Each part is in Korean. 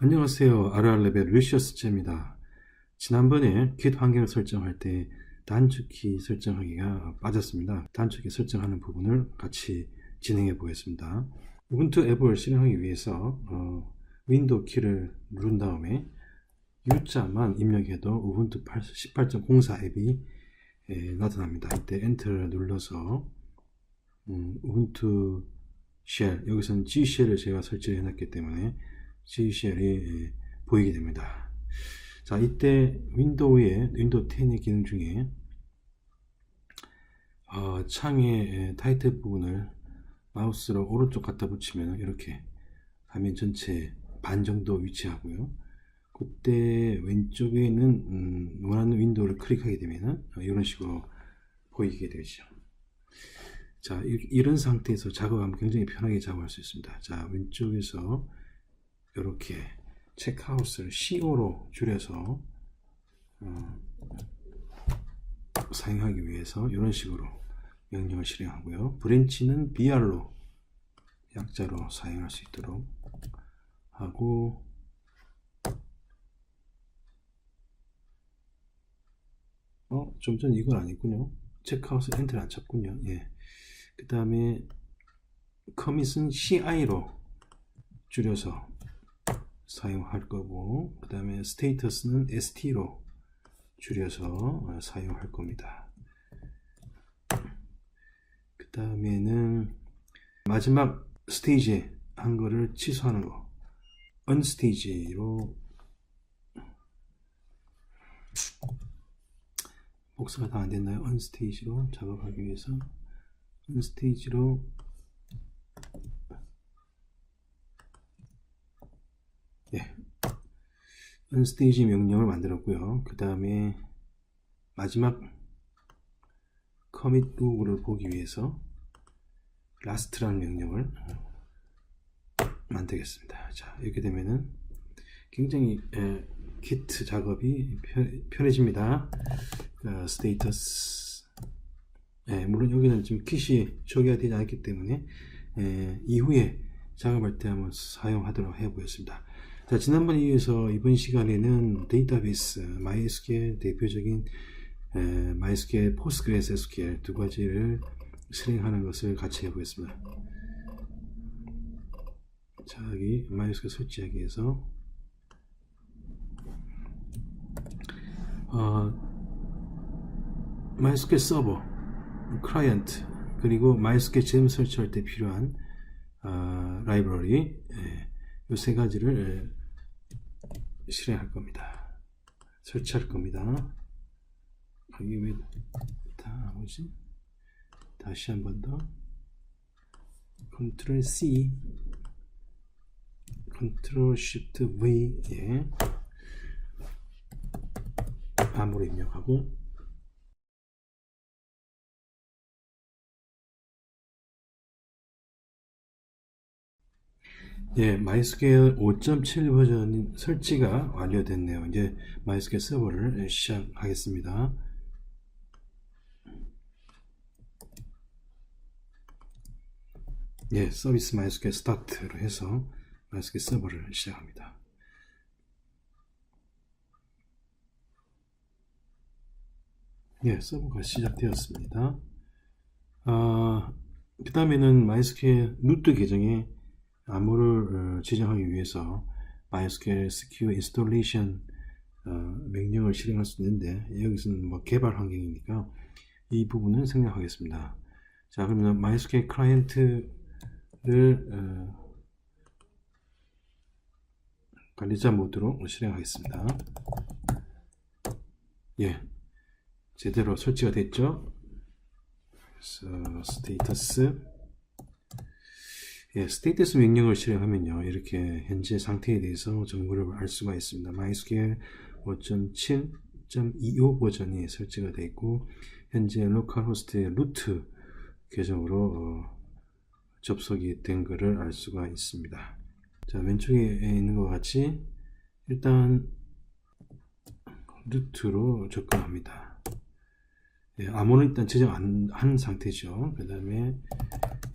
안녕하세요. RR레벨 루시어스제입니다. 지난번에 킷 환경을 설정할 때 단축키 설정하기가 빠졌습니다. 단축키 설정하는 부분을 같이 진행해 보겠습니다. 우분투 앱을 실행하기 위해서 어, 윈도우 키를 누른 다음에 U자만 입력해도 우분투 18.04 앱이 에, 나타납니다. 이때 엔터를 눌러서 음, 우분투 쉘 여기서는 G 쉘을 제가 설정해 놨기 때문에 G 쉘이 보이게 됩니다. 자, 이때 윈도우의 윈도우 10의 기능 중에 어, 창의 타이틀 부분을 마우스로 오른쪽 갖다 붙이면 이렇게 화면 전체 반 정도 위치하고요. 그때 왼쪽에 있는 음, 원하는 윈도우를 클릭하게 되면 이런 식으로 보이게 되죠. 자, 이, 런 상태에서 작업하면 굉장히 편하게 작업할 수 있습니다. 자, 왼쪽에서 이렇게 체크아웃을 CO로 줄여서 어, 사용하기 위해서 이런 식으로 명령을 실행하고요. 브랜치는 BR로 약자로 사용할 수 있도록 하고 어, 좀 전 이건 아니군요. 체크아웃을 엔터를 안 쳤군요. 예. 그 다음에 커밋은 CI로 줄여서 사용할 거고 그 다음에 스테이터스는 ST로 줄여서 사용할 겁니다. 그 다음에는 마지막 스테이지 한 거를 취소하는 거 언스테이지로 복사가 다 안 됐나요? 언스테이지로 작업하기 위해서 언스테이지로 예, 언스테이지 명령을 만들었고요. 그 다음에 마지막 커밋 로그를 보기 위해서 라스트라는 명령을 만들겠습니다. 자, 이렇게 되면은 굉장히 에, 키트 작업이 편 해집니다. 어, 스테이터스 예, 물론 여기는 지금 킷이 초기화 되지 않았기 때문에 예, 이후에 작업할 때 한번 사용하도록 해보겠습니다. 자, 지난번에 이어서 이번 시간에는 데이터베이스, MySQL 대표적인 에, MySQL, PostgreSQL 두 가지를 실행하는 것을 같이 해보겠습니다. 자, 여기 MySQL 설치하기 위해서 어, MySQL 서버, 클라이언트, 그리고 MySQL 잼 설치할 때 필요한 어, 라이브러리 예, 이세 가지를 예, 실행할 겁니다. 설치할 겁니다. 여기 왜다 뭐지? 다시 한 번 더. Ctrl C, Ctrl Shift V, 예. 암으로 입력하고 예, MySQL 5.7 버전 설치가 완료됐네요. 이제 MySQL 서버를 시작하겠습니다. 예, 서비스 MySQL 스타트로 해서 MySQL 서버를 시작합니다. 예, 서버가 시작되었습니다. 아, 그 다음에는 MySQL 루트 계정에 암호를 어, 지정하기 위해서 MySQL SQ 인스톨레이션 어, 명령을 실행할 수 있는데 여기서는 뭐 개발 환경이니까 이 부분은 생략하겠습니다. 자 그러면 MySQL 클라이언트를 어, 관리자 모드로 실행하겠습니다. 예, 제대로 설치가 됐죠. 그래서 스테이터스 예, 스테이터스 명령을 실행하면요. 이렇게 현재 상태에 대해서 정보를 알 수가 있습니다. MySQL 5.7.25 버전이 설치가 되어 있고 현재 로컬 호스트의 루트 계정으로 어, 접속이 된 것을 알 수가 있습니다. 자, 왼쪽에 있는 것 같이 일단 루트로 접근합니다. 예, 암호는 일단 지정 안 한 상태죠. 그 다음에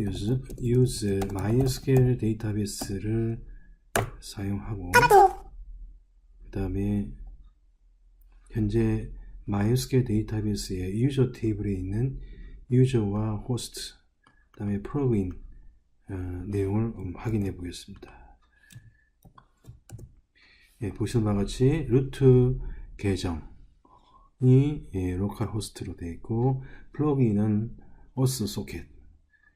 use, use MySQL 데이터베이스를 사용하고 그 다음에 현재 MySQL 데이터베이스의 유저 테이블에 있는 유저와 호스트 그 다음에 플러그인 어, 내용을 음, 확인해 보겠습니다. 예, 보시는 바와 같이 루트 계정 이 예, 로컬 호스트로 되어 있고 플러그인은 OS 소켓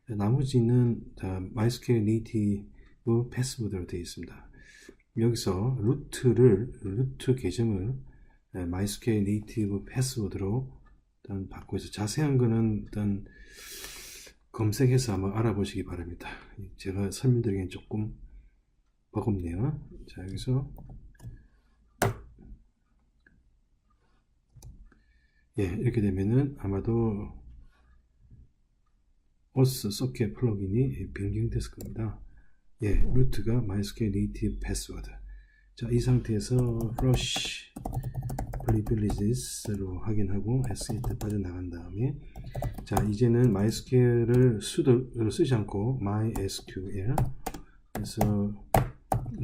나머지는 다 MySQL 네이티브 패스워드로 되어 있습니다. 여기서 루트를 루트 계정을 예, MySQL 네이티브 패스워드로 일단 해서 자세한 거는 일단 검색해서 한번 알아보시기 바랍니다. 제가 설명드리기엔 조금 버겁네요. 자 여기서 예 이렇게 되면은 아마도 OS 소켓 플러그인이 변경됐을 겁니다. 예 루트가 MySQL 네이티브 패스워드 자이 상태에서 flush privileges로 확인하고 exit 빠져나간 다음에 자 이제는 MySQL을 수도를 쓰지 않고 MySQL 그래서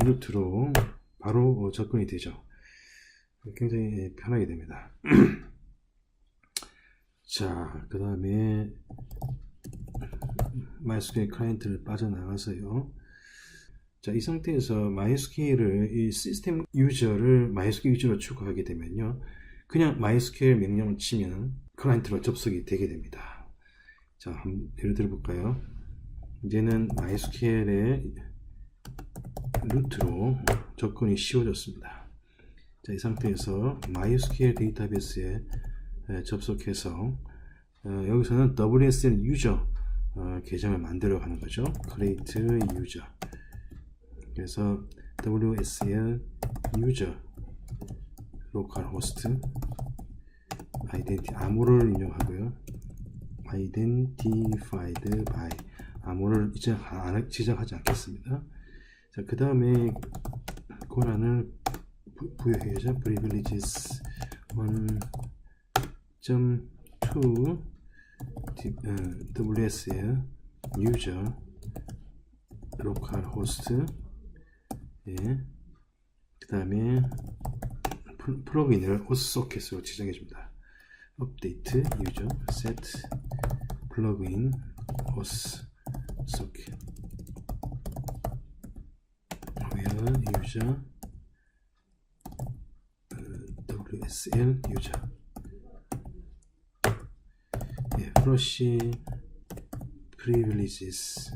루트로 바로 접근이 되죠. 굉장히 편하게 됩니다. 자, 그 다음에 MySQL 클라이언트를 빠져나가서요. 자, 이 상태에서 MySQL을 이 시스템 유저를 MySQL 유저로 추가하게 되면요. 그냥 MySQL 명령을 치면 클라이언트로 접속이 되게 됩니다. 자, 한번 예를 들어 볼까요? 이제는 MySQL의 루트로 접근이 쉬워졌습니다. 자, 이 상태에서 MySQL 데이터베이스에 에, 접속해서 어, 여기서는 WSL 유저 어, 계정을 만들어 가는 거죠. create user. 그래서 WSL user local host identity 암호를 인용하고요. identified by 암호를 이제 안- 지정하지 않겠습니다. 자, 그 다음에 권한을 부- 부여해야죠. privileges 1.2 WSL user local host 예. 그 다음에 플러그인을 OS 소켓으로 지정해 줍니다. update user set plugin OS socket where user 어, WSL user 예, flush privileges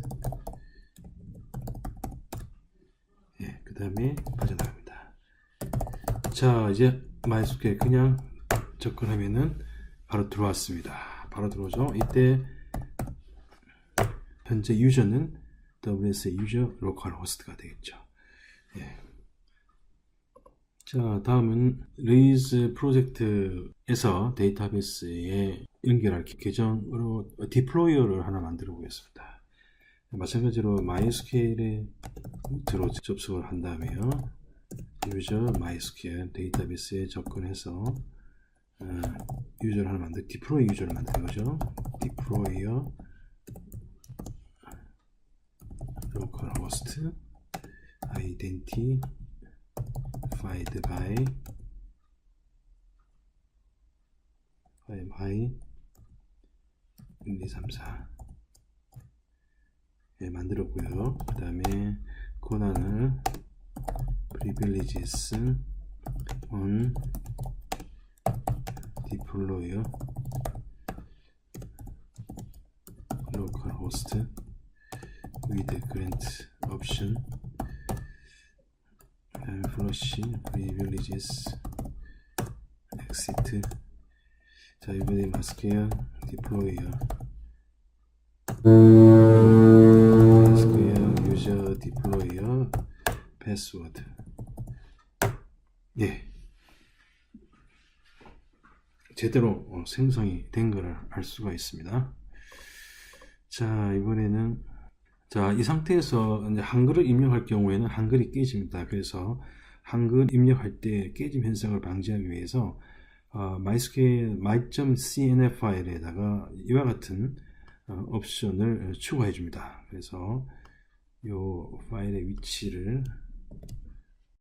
예, 그 다음에 빠져나갑니다. 자, 이제 MySQL 그냥 접근하면은 바로 들어왔습니다. 바로 들어오죠. 이때 현재 유저는 WS 유저 로컬 호스트가 되겠죠. 예. 자, 다음은 레이즈 프로젝트에서 데이터베이스에 연결할 계정으로 디플로이어를 하나 만들어 보겠습니다. 마찬가지로 MySQL에 루트로 접속을 한 다음에요. 유저 MySQL 데이터베이스에 접근해서 어, 유저를 하나 만들, 디플로이 유저를 만드는 거죠. 디플로이어 local host identified by by by 1, 2, 3, 4 예, 만들었고요. 그 다음에 권한을 privileges on deployer local host with grant option and flush privileges 자 이번에 마스크야 deployer 마스크야 유저 deployer 패스워드. 예. 제대로 어, 생성이 된 것을 알 수가 있습니다. 자, 이번에는 자, 이 상태에서 이제 한글을 입력할 경우에는 한글이 깨집니다. 그래서 한글 입력할 때 깨짐 현상을 방지하기 위해서 어, MySQL my.cnf 파일에다가 이와 같은 어, 옵션을 추가해 줍니다. 그래서 이 파일의 위치를